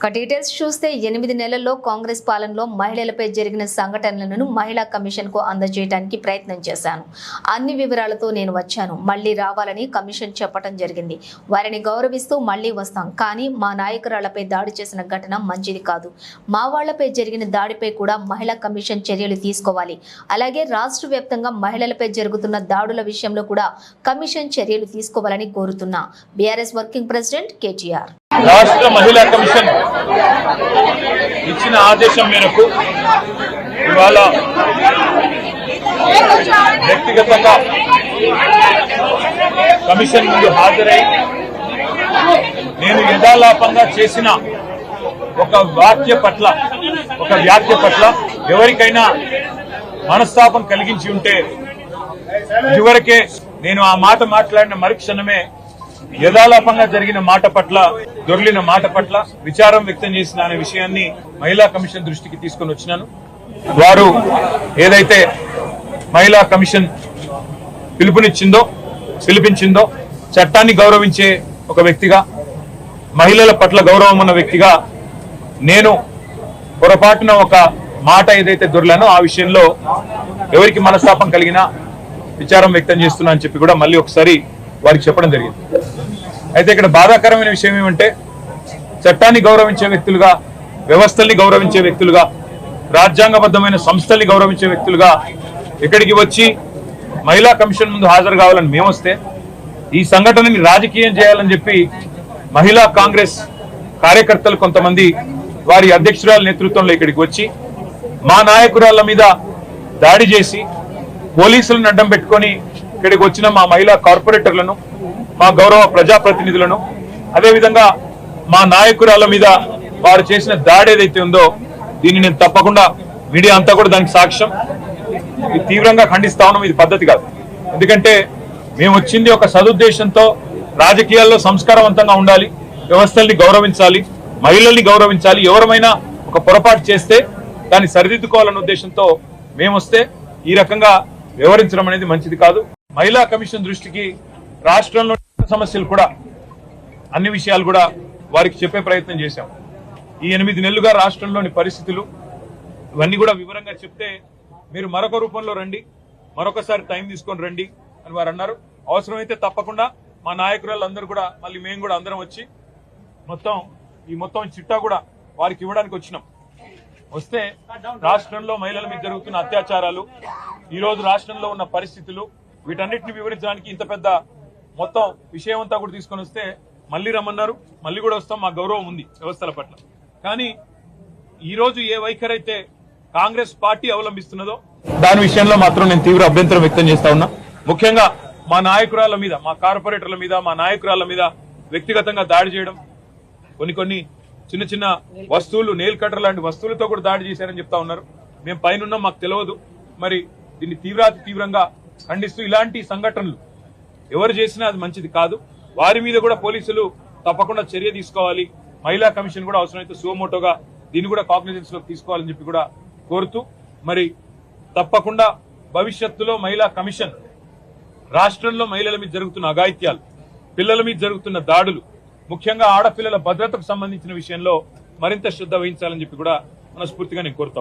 ఇక డీటెయిల్స్ చూస్తే ఎనిమిది నెలల్లో కాంగ్రెస్ పాలనలో మహిళలపై జరిగిన సంఘటనలను మహిళా కమిషన్కు అందజేయడానికి ప్రయత్నం చేశాను. అన్ని వివరాలతో నేను వచ్చాను. మళ్ళీ రావాలని కమిషన్ చెప్పడం జరిగింది. వారిని గౌరవిస్తూ మళ్ళీ వస్తాం. కానీ మా నాయకురాలపై దాడి చేసిన ఘటన మంచిది కాదు. మా వాళ్ళపై జరిగిన దాడిపై కూడా మహిళా కమిషన్ చర్యలు తీసుకోవాలి. అలాగే రాష్ట్ర వ్యాప్తంగా మహిళలపై జరుగుతున్న దాడుల విషయంలో కూడా కమిషన్ చర్యలు తీసుకోవాలని కోరుతున్నా. BRS working president KTR. రాష్ట్ర మహిళా కమిషన్ ఇచ్చిన ఆదేశం మేరకు ఇవాళ వ్యక్తిగతంగా కమిషన్ ముందు హాజరై నేను యథాలాపంగా చేసిన ఒక వాక్య పట్ల ఒక వ్యాఖ్య పట్ల ఎవరికైనా మనస్తాపం కలిగించి ఉంటే ఇదివరకే నేను ఆ మాట మాట్లాడిన మరుక్షణమే యథాలాపంగా జరిగిన మాట పట్ల దొరిలిన మాట పట్ల విచారం వ్యక్తం చేసిన అనే విషయాన్ని మహిళా కమిషన్ దృష్టికి తీసుకొని వచ్చినాను. వారు ఏదైతే మహిళా కమిషన్ పిలుపునిచ్చిందో పిలిపించిందో చట్టాన్ని గౌరవించే ఒక వ్యక్తిగా మహిళల పట్ల గౌరవం ఉన్న వ్యక్తిగా నేను పొరపాటున ఒక మాట ఏదైతే దొరలానో ఆ విషయంలో ఎవరికి మనస్తాపం కలిగినా విచారం వ్యక్తం చేస్తున్నా అని చెప్పి కూడా మళ్ళీ ఒకసారి వారికి చెప్పడం జరిగింది. అయితే ఇక్కడ బాధాకరమైన విషయం ఏమంటే చట్టాన్ని గౌరవించే వ్యక్తులుగా వ్యవస్థల్ని గౌరవించే వ్యక్తులుగా రాజ్యాంగబద్ధమైన సంస్థల్ని గౌరవించే వ్యక్తులుగా ఇక్కడికి వచ్చి మహిళా కమిషన్ ముందు హాజరు కావాలని మేము వస్తే ఈ సంఘటనని రాజకీయం చేయాలని చెప్పి మహిళా కాంగ్రెస్ కార్యకర్తలు కొంతమంది వారి అధ్యక్షురాల నేతృత్వంలో ఇక్కడికి వచ్చి మా నాయకురాళ్ళ మీద దాడి చేసి పోలీసులను అడ్డం పెట్టుకొని ఇక్కడికి వచ్చిన మా మహిళా కార్పొరేటర్లను మా గౌరవ ప్రజాప్రతినిధులను అదేవిధంగా మా నాయకురాల మీద వారు చేసిన దాడి ఏదైతే ఉందో దీన్ని నేను తప్పకుండా మీడియా అంతా కూడా దానికి సాక్ష్యం. ఇది తీవ్రంగా ఖండిస్తా ఉన్నాం ఇది పద్ధతి కాదు. ఎందుకంటే మేము వచ్చింది ఒక సదుద్దేశంతో రాజకీయాల్లో సంస్కారవంతంగా ఉండాలి వ్యవస్థల్ని గౌరవించాలి మహిళల్ని గౌరవించాలి ఎవరమైనా ఒక పొరపాటు చేస్తే దాన్ని సరిదిద్దుకోవాలన్న ఉద్దేశంతో మేము వస్తే ఈ రకంగా వ్యవహరించడం అనేది మంచిది కాదు. మహిళా కమిషన్ దృష్టికి రాష్ట్రంలో సమస్యలు కూడా అన్ని విషయాలు కూడా వారికి చెప్పే ప్రయత్నం చేశాం. ఈ ఎనిమిది నెలలుగా రాష్ట్రంలోని పరిస్థితులు ఇవన్నీ కూడా వివరంగా చెప్తే మీరు మరొక రూపంలో రండి మరొకసారి టైం తీసుకొని రండి అని వారు అన్నారు. అవసరమైతే తప్పకుండా మా నాయకురాళ్ళందరూ కూడా మళ్ళీ మేము కూడా అందరం వచ్చి మొత్తం ఈ మొత్తం చిట్టా కూడా వారికి ఇవ్వడానికి వచ్చినాం. వస్తే రాష్ట్రంలో మహిళల మీద జరుగుతున్న అత్యాచారాలు ఈ రోజు రాష్ట్రంలో ఉన్న పరిస్థితులు వీటన్నిటిని వివరించడానికి ఇంత పెద్ద మొత్తం విషయం అంతా కూడా తీసుకొని వస్తే మళ్ళీ రమ్మన్నారు. మళ్ళీ కూడా వస్తాం. మా గౌరవం ఉంది వ్యవస్థల పట్ల. కానీ ఈ రోజు ఏ వైఖరి అయితే కాంగ్రెస్ పార్టీ అవలంబిస్తున్నదో దాని విషయంలో మాత్రం నేను తీవ్ర అభ్యంతరం వ్యక్తం చేస్తా ఉన్నా. ముఖ్యంగా మా నాయకురాల మీద మా కార్పొరేటర్ల మీద మా నాయకురాల మీద వ్యక్తిగతంగా దాడి చేయడం కొన్ని కొన్ని చిన్న చిన్న వస్తువులు నెయిల్ కట్టర్ లాంటి వస్తువులతో కూడా దాడి చేశారని చెప్తా ఉన్నారు. మేము పైన ఉన్నాం మాకు తెలియదు మరి దీన్ని తీవ్రాతి తీవ్రంగా ఖండిస్తూ ఇలాంటి సంఘటనలు ఎవరు చేసినా అది మంచిది కాదు. వారి మీద కూడా పోలీసులు తప్పకుండా చర్య తీసుకోవాలి. మహిళా కమిషన్ కూడా అవసరమైతే సువమోటోగా దీన్ని కూడా కాగ్నిజెన్స్లోకి తీసుకోవాలని చెప్పి కూడా కోరుతూ మరి తప్పకుండా భవిష్యత్తులో మహిళా కమిషన్ రాష్ట్రంలో మహిళల మీద జరుగుతున్న అఘాయిత్యాలు పిల్లల మీద జరుగుతున్న దాడులు ముఖ్యంగా ఆడపిల్లల భద్రతకు సంబంధించిన విషయంలో మరింత శ్రద్ధ వహించాలని చెప్పి కూడా మనస్ఫూర్తిగా నేను కోరుతాను